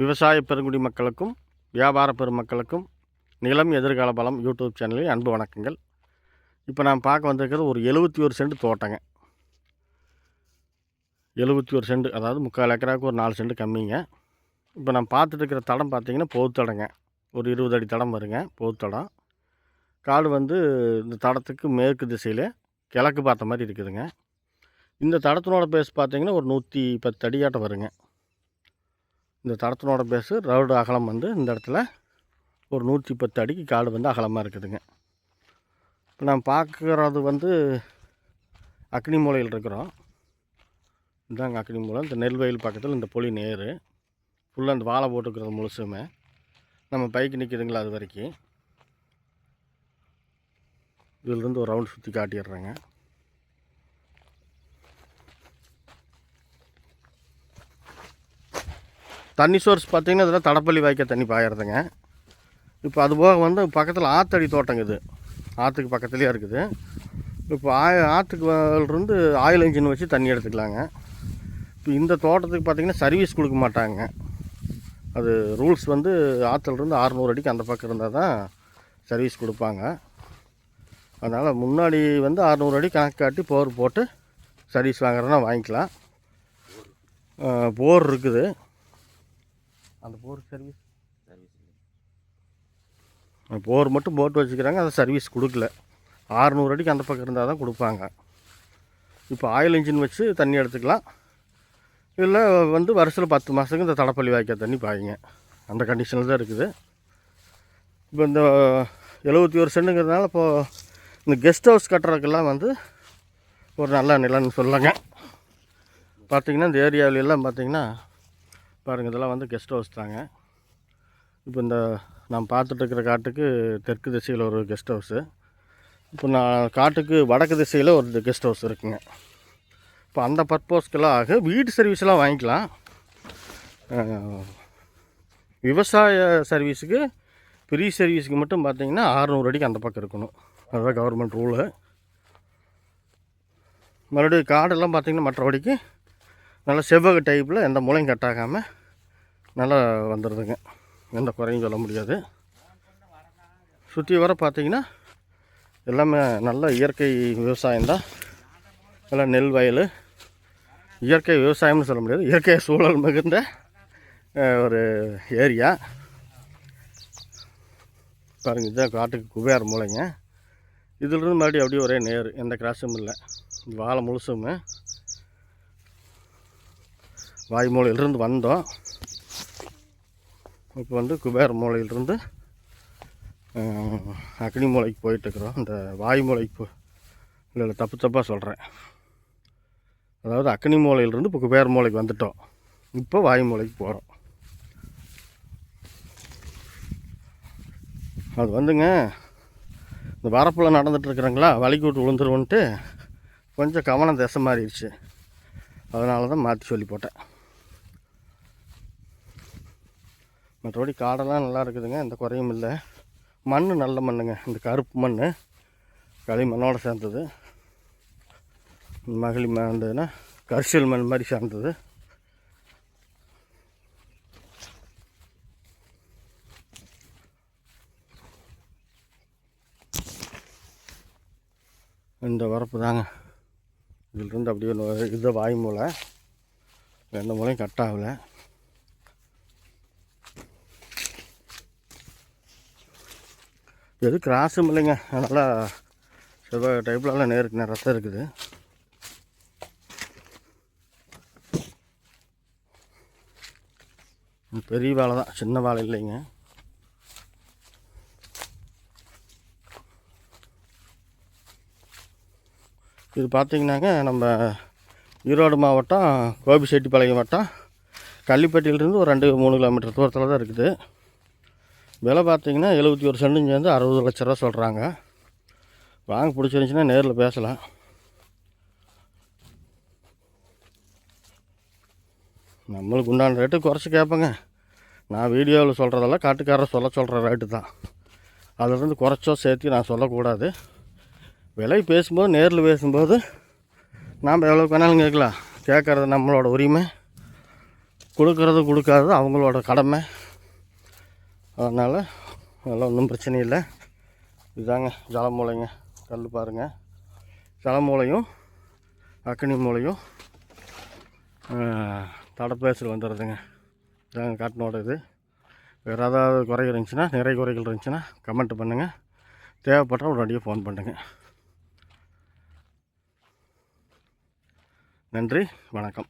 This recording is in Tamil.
விவசாய பெருங்குடி மக்களுக்கும் வியாபார பெருமக்களுக்கும் நிலம் எதிர்கால பலம் யூடியூப் சேனலில் அன்பு வணக்கங்கள். இப்போ நான் பார்க்க வந்திருக்கிறது ஒரு எழுபத்தி ஒரு சென்ட் தோட்டங்க. எழுபத்தி ஒரு சென்ட் அதாவது முக்கால் ஏக்கராவுக்கு ஒரு நாலு சென்ட் கம்மிங்க. இப்போ நான் பார்த்துட்டு இருக்கிற தடம் பார்த்தீங்கன்னா பொதுத்தடங்க தடங்க ஒரு இருபது அடி தடம் வருங்க பொதுத்தடம் காடு வந்து இந்த தடத்துக்கு மேற்கு திசையில் கிழக்கு பார்த்த மாதிரி இருக்குதுங்க. இந்த தடத்தினோட பேஸ் பார்த்தீங்கன்னா ஒரு நூற்றி பத்து அடியாட்டம் வருங்க. இந்த தடத்தினோட பேஸு ரோடு அகலம் வந்து இந்த இடத்துல ஒரு நூற்றி பத்து அடிக்கு காடு வந்து அகலமாக இருக்குதுங்க. இப்போ நான் பார்க்குறது வந்து அக்னி மூலையில் இருக்கிறோம். இதாங்க அக்னி மூலை. இந்த நெல் வயல் பக்கத்தில் இந்த பொலி நேர். ஃபுல்லாக அந்த வாழை போட்டுக்கிறது முழுசுமே. நம்ம பைக்கு நிற்கிதுங்களா அது வரைக்கும். இதிலிருந்து ஒரு ரவுண்ட் சுற்றி காட்டிடுறேங்க. தண்ணி சோர்ஸ் பார்த்தீங்கன்னா இதெல்லாம் தடப்பள்ளி வாய்க்க தண்ணி பாயறதுங்க. இப்போ அது போக வந்து பக்கத்தில் ஆத்தடி தோட்டங்க இது ஆற்றுக்கு பக்கத்துலேயே இருக்குது. இப்போ ஆய ஆற்றுக்குலேருந்து ஆயில் இன்ஜின் வச்சு தண்ணி எடுத்துக்கலாங்க. இப்போ இந்த தோட்டத்துக்கு பார்த்தீங்கன்னா சர்வீஸ் கொடுக்க மாட்டாங்க. அது ரூல்ஸ் வந்து ஆற்றுலேருந்து அறநூறு அடிக்கு அந்த பக்கம் இருந்தால் தான் சர்வீஸ் கொடுப்பாங்க. அதனால் முன்னாடி வந்து அறநூறு அடி கணக்கு காட்டி போர் போட்டு சர்வீஸ் வாங்குறதுனா வாங்கிக்கலாம். போர் இருக்குது. அந்த போர் சர்வீஸ் போர் மட்டும் போட்டு வச்சுக்கிறாங்க அதை சர்வீஸ் கொடுக்கல. ஆறுநூறு அடிக்கு அந்த பக்கம் இருந்தால் தான் கொடுப்பாங்க. இப்போ ஆயில் இன்ஜின் வச்சு தண்ணி எடுத்துக்கலாம். இல்லை வந்து வருஷத்தில் பத்து மாதத்துக்கு இந்த தடப்பள்ளி வாய்க்கால் தண்ணி பாயுங்க. அந்த கண்டிஷனில் தான் இருக்குது. இப்போ இந்த எழுபத்தி ஒரு சென்ட்டுங்கிறதுனால இப்போது இந்த கெஸ்ட் ஹவுஸ் கட்டுறதுக்கெல்லாம் வந்து ஒரு நல்ல நிலன்னு சொல்லலாங்க. பார்த்திங்கன்னா இந்த ஏரியாவில எல்லாம் பார்த்திங்கன்னா பாருங்கள் இதெல்லாம் வந்து கெஸ்ட் ஹவுஸ் தாங்க. இப்போ இந்த நான் பார்த்துட்ருக்கிற காட்டுக்கு தெற்கு திசையில் ஒரு கெஸ்ட் ஹவுஸு இப்போ நான் காட்டுக்கு வடக்கு திசையில் ஒரு கெஸ்ட் ஹவுஸ் இருக்குங்க. இப்போ அந்த பர்பஸ்க்கெல்லாம் ஆக வீட்டு சர்வீஸ்லாம் வாங்கிக்கலாம். விவசாய சர்வீஸுக்கு ஃப்ரீ சர்வீஸுக்கு மட்டும் பார்த்தீங்கன்னா அறநூறு அடிக்கு அந்த பக்கம் இருக்கணும். அதுதான் கவர்மெண்ட் ரூலு மறுபடியும் காடெல்லாம் பார்த்திங்கன்னா மற்றபடிக்கு நல்லா செவ்வக டைப்பில் எந்த மூலையும் கட்டாகாமல் நல்லா வந்துடுதுங்க எந்த குறையும் சொல்ல முடியாது. சுற்றி வர பார்த்திங்கன்னா எல்லாமே நல்ல இயற்கை விவசாயம்தான் நல்லா நெல் வயல். இயற்கை விவசாயம்னு சொல்ல முடியாது. இயற்கை சூழல் மிகுந்த ஒரு ஏரியா. பாருங்கள் இதுதான் காட்டுக்கு குபேர் மூலைங்க இதிலிருந்து மறுபடியும் அப்படியே ஒரே நேர். எந்த கிராஸும் இல்லை. வாழை முழுசுமே வாய்மூலையிலிருந்து வந்தோம். இப்போ வந்து குபேர மூலையிலிருந்து அக்னி மூலைக்கு போயிட்டுருக்குறோம். இந்த வாய்மூலைக்கு போ இல்லை இல்லை தப்பு தப்பாக சொல்கிறேன் அதாவது அக்னி மூலையிலிருந்து இப்போ குபேர மூலைக்கு வந்துட்டோம். இப்போ வாய்மூலைக்கு போகிறோம் அது வந்துங்க இந்த வரப்பில் நடந்துட்டு இருக்கிறாங்களா வலிக்கு விட்டு விழுந்துருவோன்ட்டு கொஞ்சம் கவனம் திசை மாறிடுச்சு. அதனால தான் மாற்றி சொல்லி போட்டேன். மற்றபடி காடெல்லாம் நல்லா இருக்குதுங்க எந்த குறையும் இல்லை. மண் நல்ல மண்ணுங்க. இந்த கருப்பு மண் களிமண்ணோடு சேர்ந்தது. மகளி மண் இருந்ததுன்னா கரிசல் மண் மாதிரி சேர்ந்தது. இந்த வரப்பு தாங்க. இதிலிருந்து அப்படியே இதை இது வாய் மூலை எந்த மூலையும் கட் ஆகலை. எதுவும் கிராஸும் இல்லைங்க. நல்லா செவ்வாய் டைப்லலாம் நேருக்கு நேரம் ரத்தம் இருக்குது. பெரிய வாழை தான். சின்ன வாழை இல்லைங்க. இது பார்த்திங்கனாங்க நம்ம ஈரோடு மாவட்டம் கோபிச்செட்டிப்பாளையம் வட்டம் கள்ளிப்பட்டியிலிருந்து ஒரு ரெண்டு மூணு கிலோமீட்டர் தூரத்தில் தான் இருக்குது. விலை பார்த்தீங்கன்னா எழுபத்தி ஒரு சென்டும் சேர்ந்து அறுபது லட்ச ரூபா சொல்கிறாங்க வாங்க பிடிச்சிருந்துச்சின்னா நேரில் பேசலாம். நம்மளுக்கு உண்டான ரேட்டு குறைச்சி கேட்பேங்க. நான் வீடியோவில் சொல்கிறதெல்லாம் காட்டுக்காரர் சொல்ல சொல்கிற ரேட்டு தான். அதிலிருந்து குறைச்சோ சேர்த்து நான் சொல்லக்கூடாது. விலை பேசும்போது நேரில் பேசும்போது நாம் எவ்வளோ வேணாலும் கேட்கலாம். கேட்குறது நம்மளோட உரிமை. கொடுக்கறது கொடுக்காதது அவங்களோட கடமை. அதனால் அதெல்லாம் ஒன்றும் பிரச்சனை இல்லை. இதாங்க ஜலமூலைங்க. கல் பாருங்கள் ஜலமூலையும் அக்கனி மூலையும் தடப்பேசில் வந்துடுதுங்க. இதாங்க காட்டினோட இது. வேறு ஏதாவது குறை இருந்துச்சுன்னா நிறைய குறைகள் இருந்துச்சுன்னா கமெண்ட் பண்ணுங்கள் தேவைப்பட்டால் உடனடியாக ஃபோன் பண்ணுங்கள் நன்றி வணக்கம்.